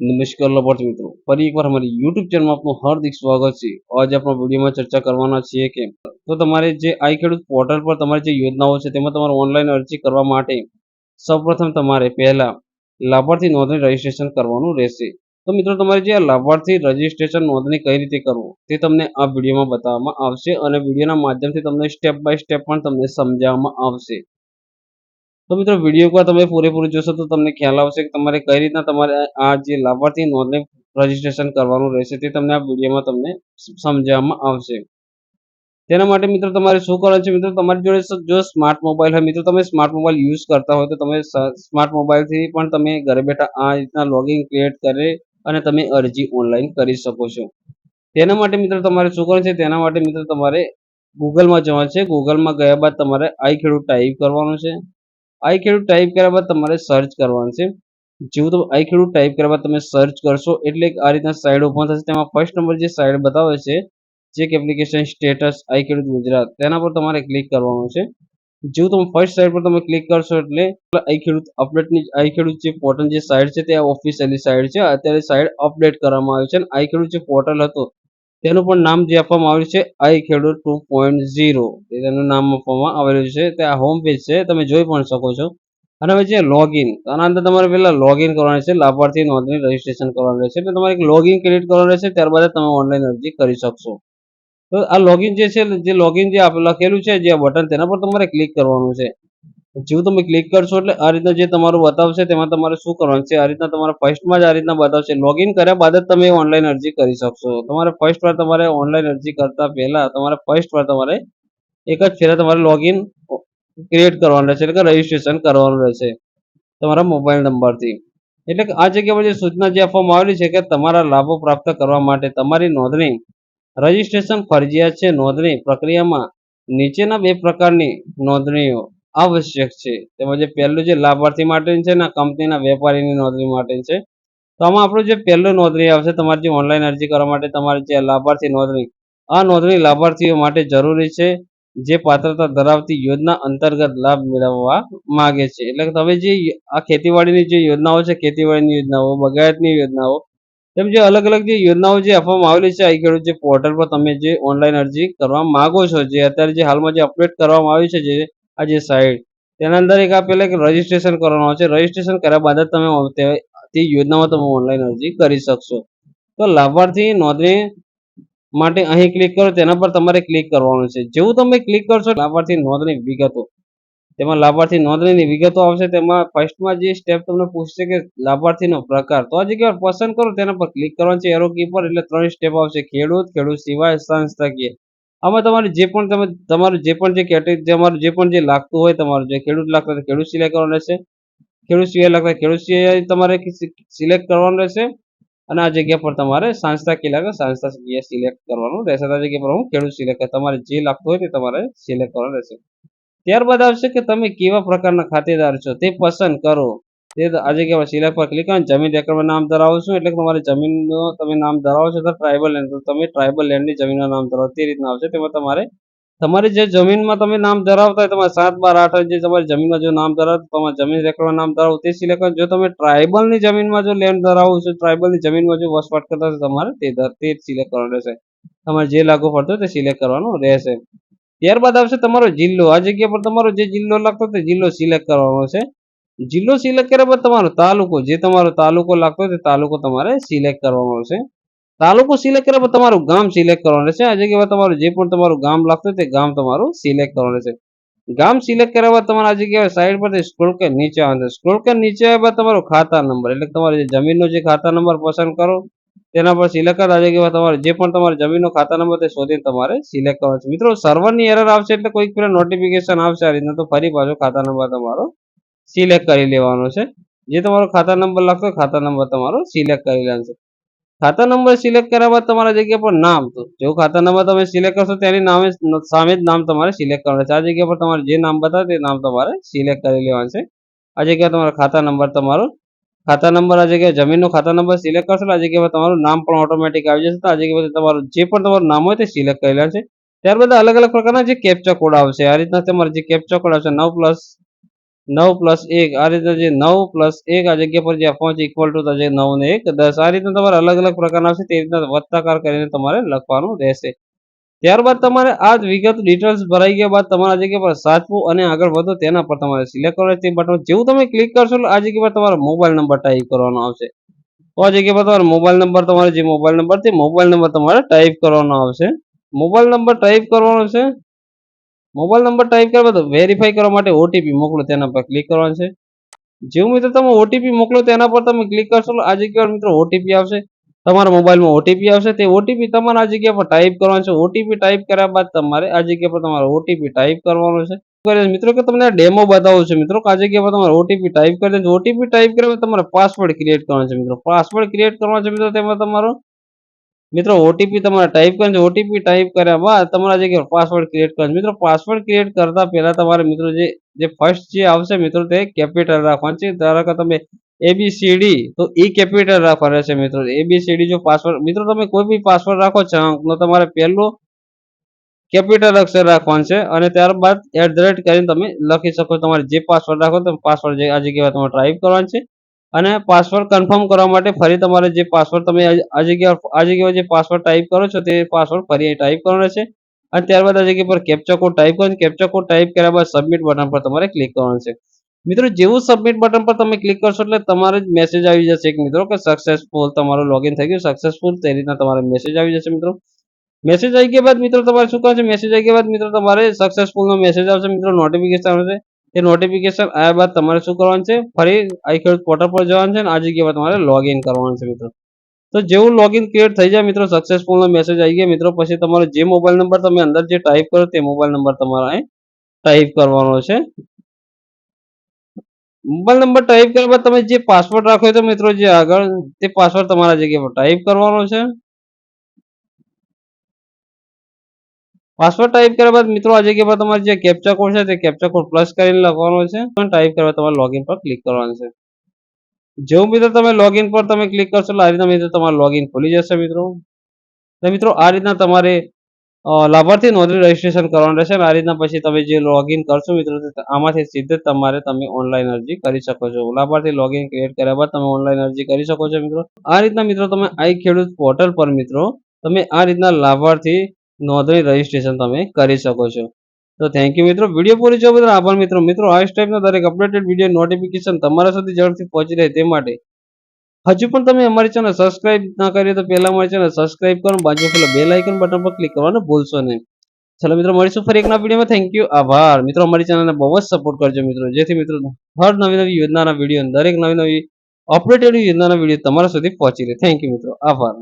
નમસ્કાર લાભાર્થી મિત્રો. ફરી એકવાર અમારી યુટ્યુબ ચેનલમાં આપનું હાર્દિક સ્વાગત છે. આજે આપણે વિડીયોમાં ચર્ચા કરવાના છીએ કે તો તમારે જે આઈ ખેડૂત પોર્ટલ પર તમારી જે યોજનાઓ છે તેમાં તમારે ઓનલાઈન અરજી કરવા માટે સૌપ્રથમ તમારે પહેલા લાભાર્થી નોંધણી રજીસ્ટ્રેશન કરવાનું રહેશે. તો મિત્રો તમારે જે લાભાર્થી રજીસ્ટ્રેશન નોંધણી કઈ રીતે કરવું તે તમને આ વિડીયોમાં બતાવવામાં આવશે અને વિડીયોના માધ્યમથી તમને સ્ટેપ બાય સ્ટેપ પણ તમને સમજાવવામાં આવશે. તો મિત્રો વીડિયો પર તમે પૂરેપૂરું જોશો તો તમને ખ્યાલ આવશે કે તમારે કઈ રીતના તમારે આ જે લાભાર્થી નોંધણી રજીસ્ટ્રેશન કરવાનું રહેશે તે તમને આ વિડીયોમાં તમને સમજાવવામાં આવશે. તેના માટે મિત્રો, તમારે શું કરવાનું છે મિત્રો? તમારી જોડે જો સ્માર્ટ મોબાઈલ હોય, મિત્રો, તમે સ્માર્ટ મોબાઈલ યુઝ કરતા હોય તો તમે સ્માર્ટ મોબાઈલથી પણ તમે ઘરે બેઠા આ રીતના લોગિન ક્રિએટ કરી અને તમે અરજી ઓનલાઈન કરી શકો છો. તેના માટે મિત્રો, તમારે શું કરવાનું છે? તેના માટે મિત્રો, તમારે ગૂગલમાં જવાનું છે. ગૂગલમાં ગયા બાદ તમારે આઈ ખેડૂત ટાઈપ કરવાનું છે. આઈ ખેડૂત ટાઈપ કર્યા બાદ તમારે સર્ચ કરવાનું છે. જેવું તમે આઈ ખેડૂત ટાઈપ કર્યા બાદ તમે સર્ચ કરશો એટલે આ રીતના સાઈડ ઓપન થશે. તેમાં ફર્સ્ટ નંબર જે સાઈડ બતાવે છે ચેક એપ્લિકેશન સ્ટેટસ આઈ ખેડૂત ગુજરાત, તેના પર તમારે ક્લિક કરવાનું છે. જેવું તમે ફર્સ્ટ સાઈડ પર તમે ક્લિક કરશો એટલે આઈ ખેડૂત અપડેટની આઈ ખેડૂત જે પોર્ટલ જે સાઈડ છે તે ઓફિશિયલી સાઈડ છે. અત્યારે સાઈડ અપડેટ કરવામાં આવી છે અને આઈ ખેડૂત જે પોર્ટલ હતું તેનું પણ નામ જે આપવામાં આવ્યું છે આઈ ખેડૂત ટુ પોઈન્ટ ઝીરો તેનું નામ આપવામાં આવેલું છે, તે આ હોમ પેજ છે, તમે જોઈ પણ શકો છો. અને હવે જે લોગિન આના અંદર તમારે પહેલા લોગિન કરવાનું છે, લાભાર્થી નોંધણી રજીસ્ટ્રેશન કરવાનું રહેશે. એટલે તમારે એક લોગિન ક્રિએટ કરવાનું રહેશે, ત્યારબાદ તમે ઓનલાઈન અરજી કરી શકશો. તો આ લોગિન જે છે, જે લોગિન જે લખેલું છે, જે બટન તેના પર તમારે ક્લિક કરવાનું છે. જેવું તમે ક્લિક કરશો એટલે આ રીતના જે તમારું બતાવશે તેમાં તમારે શું કરવાનું છે? આ રીતના તમારે ફર્સ્ટમાં જ આ રીતના બતાવશે. લોગિન કર્યા બાદ જ તમે ઓનલાઈન અરજી કરી શકશો. તમારે ફર્સ્ટ વાર તમારે ઓનલાઈન અરજી કરતા પહેલા તમારે ફર્સ્ટ વાર તમારે એક જ ફેરા તમારે લોગિન ક્રિએટ કરવાનું રહેશે. એટલે કે રજીસ્ટ્રેશન કરવાનું રહેશે તમારા મોબાઈલ નંબરથી. એટલે કે આ જગ્યા પર જે સૂચના જે આપવામાં આવેલી છે કે તમારા લાભો પ્રાપ્ત કરવા માટે તમારી નોંધણી રજીસ્ટ્રેશન ફરજિયાત છે. નોંધણી પ્રક્રિયામાં નીચેના બે પ્રકારની નોંધણીઓ આવશ્યક છે. તેમજ પહેલું જે લાભાર્થી માટેની છે ને કંપનીના વેપારીની નોંધણી માટે છે. તો આમાં આપણું જે પહેલું નોંધણી આવશે, તમારી જે ઓનલાઈન અરજી કરવા માટે તમારી જે લાભાર્થી નોંધણી, આ નોંધણી લાભાર્થીઓ માટે જરૂરી છે, જે પાત્રતા ધરાવતી યોજના અંતર્ગત લાભ મેળવવા માંગે છે. એટલે કે તમે જે આ ખેતીવાડીની જે યોજનાઓ છે, ખેતીવાડીની યોજનાઓ, બગાયતની યોજનાઓ, તેમ જે અલગ અલગ જે યોજનાઓ જે આપવામાં આવેલી છે આઈ જે પોર્ટલ પર તમે જે ઓનલાઈન અરજી કરવા માંગો છો, જે અત્યારે જે હાલમાં જે અપડેટ કરવામાં આવી છે, જે આ જે સાઇટ તેના અંદર એક આપેલ એક રજીસ્ટ્રેશન કરવાનું છે. રજીસ્ટ્રેશન કર્યા બાદ જ તમે તે યોજનામાં તમે ઓનલાઈન અરજી કરી શકશો. તો લાભાર્થી નોંધણી માટે અહીં ક્લિક કરો, તેના પર તમારે ક્લિક કરવાનું છે. જેવું તમે ક્લિક કરશો, લાભાર્થી નોંધણી વિગતો. તેમાં લાભાર્થી નોંધણીની વિગતો આવશે. તેમાં ફર્સ્ટમાં જે સ્ટેપ તમને પૂછશે કે લાભાર્થીનો પ્રકાર. તો આ જગ્યાએ પસંદ કરો, તેના પર ક્લિક કરવાનું છે. એરો કી પર એટલે ત્રણ સ્ટેપ આવશે. ખેડૂત ખેડૂત સિવાય સંસ્થાકીય. આમાં તમારે જે પણ તમે, તમારું જે પણ જે કેટેગરી તમારું જે પણ જે લાગતું હોય તમારું, જે ખેડૂત લાગતું ખેડૂત સિલેક્ટ કરવાનું રહેશે. ખેડૂત સિવાય લાગતા ખેડૂત સિવાય તમારે સિલેક્ટ કરવાનું રહેશે. અને આ જગ્યા પર તમારે સંસ્થાકીય લાગે સંસ્થા સિલેક્ટ કરવાનું રહેશે. આ જગ્યા પર હું ખેડૂત સિલેક્ટ તમારે જે લાગતું હોય તે તમારે સિલેક્ટ કરવાનું રહેશે. ત્યારબાદ આવશે કે તમે કેવા પ્રકારના ખાતેદાર છો તે પસંદ કરો. તે આજે પર સિલેક્ટ પર ક્લિક કરીને જમીન રેકર્ડમાં નામ ધરાવો છો. એટલે કે તમારે જમીનનો તમે નામ ધરાવો છો તો ટ્રાઇબલ લેન્ડ તો તમે ટ્રાઇબલ લેન્ડની જમીનનું નામ ધરાવો. તે રીતના આવશે. તેમાં તમારે, તમારી જે જમીનમાં તમે નામ ધરાવતા હોય, તમારે સાત બાર આઠ જે તમારી જમીનમાં જો નામ ધરાવો, તમારે જમીન રેકર્ડમાં નામ ધરાવો, તે સિલેક્ટ જો તમે ટ્રાઇબલની જમીનમાં જો લેન્ડ ધરાવો છો ટ્રાઇબલની જમીનમાં જો વસવાટ કરતા હોય તમારે તે તે સિલેક્ટ કરવાનું રહેશે. તમારે જે લાગુ પડતો તે સિલેક્ટ કરવાનું રહેશે. ત્યારબાદ આવશે તમારો જિલ્લો. આ જગ્યા પર તમારો જે જિલ્લો લાગતો તે જિલ્લો સિલેક્ટ કરવાનો છે. જિલ્લો સિલેક્ટ કર્યા બાદ તમારો તાલુકો, જે તમારો તાલુકો લાગતો તે તાલુકો તમારે સિલેક્ટ કરવાનો છે તાલુકો સિલેક્ટ કર્યા બાદ તમારું ગામ સિલેક્ટ કરવાનું રહેશે. આ જગ્યા તમારું જે પણ તમારું ગામ લાગતું તે ગામ તમારું સિલેક્ટ કરવાનું રહેશે. ગામ સિલેક્ટ કર્યા બાદ તમારે આ જગ્યાએ સાઈડ પરથી સ્ક્રોલ કે નીચે આવશે સ્ક્રોલ કે નીચે આવ્યા બાદ તમારો ખાતા નંબર, એટલે તમારે જમીનનો જે ખાતા નંબર પસંદ કરો, તેના પર સિલેક્ટ આ જગ્યાએ તમારે જે પણ તમારે જમીનનો ખાતા નંબર તે શોધીને તમારે સિલેક્ટ કરવાનો છે મિત્રો સર્વરની એરર આવશે એટલે કોઈક પેલા નોટિફિકેશન આવશે આ રીતના, તો ફરી પાછો ખાતા નંબર તમારો સિલેક્ટ કરી લેવાનો છે. જે તમારો ખાતા નંબર લાગતો ખાતા નંબર તમારો સિલેક્ટ કરી લેવાનો છે. ખાતા નંબર સિલેક્ટ કર્યા બાદ તમારા જગ્યા પર નામ તો જો ખાતા નંબર તમે સિલેક્ટ કરશો તેની નામે સામે જ નામ તમારે સિલેક્ટ કરવાનું છે. આ જગ્યા પર તમારે જે નામ બતાવે તે નામ તમારે સિલેક્ટ કરી લેવાનું છે. આ જગ્યા તમારો ખાતા નંબર તમારો ખાતા નંબર, આ જગ્યાએ જમીનનો ખાતા નંબર સિલેક્ટ કરશો આ જગ્યા પર તમારું નામ પણ ઓટોમેટિક આવી જશે તો આ જગ્યા પર તમારું જે પણ તમારું નામ હોય તે સિલેક્ટ કરી લેવાનું છે. ત્યારબાદ અલગ અલગ પ્રકારના જે કેપ્ચા કોડ આવશે, આ રીતના તમારે જે કેપ્ચા કોડ આવશે નવ પ્લસ નવ પ્લસ એક. આ રીતના જે નવ પ્લસ એક આ જગ્યા પર જે પાંચ ઇક્વલ ટુ જે નવ ને એક દસ. આ રીતના તમારે અલગ અલગ પ્રકારના આવશે તે રીતના વત્તાકાર કરીને તમારે લખવાનું રહેશે. ત્યારબાદ તમારે આ જ વિગત ડિટેલ્સ ભરાઈ ગયા બાદ તમારા જગ્યા પર સાચવું અને આગળ વધો, તેના પર તમારે સિલેક્ટ કરવાનું તે બટન જેવું તમે ક્લિક કરશો આ જગ્યા પર તમારો મોબાઈલ નંબર ટાઈપ કરવાનો આવશે. તો આ જગ્યા પર તમારો મોબાઈલ નંબર તમારે જે મોબાઈલ નંબર છે મોબાઈલ નંબર તમારે ટાઈપ કરવાનો આવશે. મોબાઈલ નંબર ટાઈપ કરવાનો છે મોબાઈલ નંબર ટાઈપ કરવા તો વેરીફાઈ કરવા માટે ઓટીપી મોકલો, તેના પર ક્લિક કરવાનું છે. જેવું મિત્રો તમે ઓટીપી મોકલો, તેના પર તમે ક્લિક કરશો, આ જગ્યા પર મિત્રો ઓટીપી આવશે. તમારા મોબાઈલમાં ઓટીપી આવશે. તે ઓટીપી તમારે આ જગ્યા પર ટાઈપ કરવાનો છે. ઓટીપી ટાઈપ કર્યા બાદ તમારે આ જગ્યા પર તમારે ઓટીપી ટાઈપ કરવાનો છે. મિત્રો કે તમને ડેમો બતાવો છે, મિત્રો આ જગ્યા પર તમારે ઓટીપી ટાઈપ કરી દેજો ઓટીપી ટાઈપ કર્યા તમારે પાસવર્ડ ક્રિએટ કરવાનો છે, મિત્રો. પાસવર્ડ ક્રિએટ કરવાનો છે, મિત્રો, તેમાં તમારો મિત્રો ઓટીપી તમારે ટાઈપ કરે છે. ઓટીપી ટાઈપ કર્યા બાદ તમારા જગ્યાએ પાસવર્ડ ક્રિએટ કરે મિત્રો પાસવર્ડ ક્રિએટ કરતા પહેલા તમારે મિત્રો જે જે ફર્સ્ટ જે આવશે મિત્રો તે કેપિટલ રાખવાનું છે. ધારો કે તમે એબીસીડી તો એ કેપિટલ રાખવાનું રહેશે મિત્રો. એબીસીડી જો પાસવર્ડ મિત્રો તમે કોઈ બી પાસવર્ડ રાખો છો, તમારે પહેલું કેપિટલ અક્ષર રાખવાનું છે અને ત્યારબાદ એટ ધ રેટ કરીને તમે લખી શકો તમારે જે પાસવર્ડ રાખો તમે પાસવર્ડ આ જગ્યાએ તમારે ટાઈપ કરવાનું છે. અને પાસવર્ડ કન્ફર્મ કરવા માટે ફરી તમારે જે પાસવર્ડ તમે આ જગ્યા આ જગ્યાએ જે પાસવર્ડ ટાઈપ કરો છો તે પાસવર્ડ ફરી ટાઈપ કરવાનો છે. અને ત્યારબાદ આ જગ્યા પર કેપ્ચા કોડ ટાઈપ કરવાનો કેપ્ચા કોડ ટાઈપ કર્યા બાદ સબમિટ બટન પર તમારે ક્લિક કરવાનું છે. મિત્રો, જેવું સબમિટ બટન પર તમે ક્લિક કરશો એટલે તમારે જ મેસેજ આવી જશે એક મિત્રો કે સક્સેસફુલ તમારું લોગિન થઈ ગયું સક્સેસફુલ તે રીતના તમારે મેસેજ આવી જશે મિત્રો. મેસેજ આવી ગયા બાદ મિત્રો તમારે શું કરશે મેસેજ આવી ગયા બાદ મિત્રો તમારે સક્સેસફુલનો મેસેજ આવશે, મિત્રો નોટિફિકેશન આવશે. એ નોટિફિકેશન આવ્યા બાદ તમારે શું કરવાનું છે? ફરી આઈ ખેડૂત પોર્ટલ પર જવાનું છે અને આ જગ્યાએ તમારે લોગિન કરવાનું છે મિત્રો. તો જેવું લોગિન ક્રિએટ થઈ જાય મિત્રો સક્સેસફુલ નો મેસેજ આવી ગયા, મિત્રો, પછી તમારો જે મોબાઈલ નંબર તમે અંદર જે ટાઈપ કરો તે મોબાઈલ નંબર તમારે અહીં ટાઈપ કરવાનો છે. મોબાઈલ નંબર ટાઈપ કર્યા બાદ તમે જે પાસવર્ડ રાખો તો મિત્રો જે આગળ, તે પાસવર્ડ તમારા જગ્યા પર ટાઈપ કરવાનો છે. પાસવર્ડ ટાઈપ કર્યા બાદ મિત્રો આ જગ્યા પર તમારે જે કેપ્ચા કોડ છે તે કેપ્ચા કોડ પ્લસ કરીને લખવાનો છે. પણ ટાઈપ કરવા તમારે લોગિન પર ક્લિક કરવાનું છે. જેવું મિત્રો તમે લોગિન પર તમે ક્લિક કરશો આ રીતના મિત્રો તમારું લોગિન ખુલી જશે મિત્રો. તો મિત્રો આ રીતના તમારે લાભાર્થી નોંધણી રજીસ્ટ્રેશન કરવાનું રહેશે આ રીતના પછી તમે જે લોગિન કરશો મિત્રો આમાંથી સીધે તમારે તમે ઓનલાઈન અરજી કરી શકો છો. લાભાર્થી લોગિન ક્રિએટ કર્યા બાદ તમે ઓનલાઈન અરજી કરી શકો છો મિત્રો. આ રીતના મિત્રો તમે આઈ ખેડૂત પોર્ટલ પર મિત્રો તમે આ રીતના લાભાર્થી નોંધણી રજીસ્ટ્રેશન તમે કરી શકો છો. તો થેન્ક યુ મિત્રો. વીડિયો પૂરી જોવા બદલ આભાર મિત્રો. મિત્રો, આ ટાઈપના દરેક અપડેટેડ વીડિયો નોટિફિકેશન તમારા સુધી ઝડપથી પહોંચી રહે તે માટે હજુ પણ તમે અમારી ચેનલ સબસ્ક્રાઇબ ના કરીએ તો પહેલા અમારી ચેનલ સબસ્ક્રાઇબ કરો બાજુ પેલા બેલ આઇકન બટન પર ક્લિક કરવાનું ભૂલશો નહીં. ચલો મિત્રો, મળીશું ફરી એકના વિડીયોમાં થેન્ક યુ આભાર. મિત્રો, અમારી ચેનલને બહુ જ સપોર્ટ કરજો મિત્રો. જેથી મિત્રો હર નવી નવી યોજનાના વીડિયો દરેક નવી નવી અપડેટેડ યોજનાના વીડિયો તમારા સુધી પહોંચી રહે. થેન્ક યુ મિત્રો. આભાર.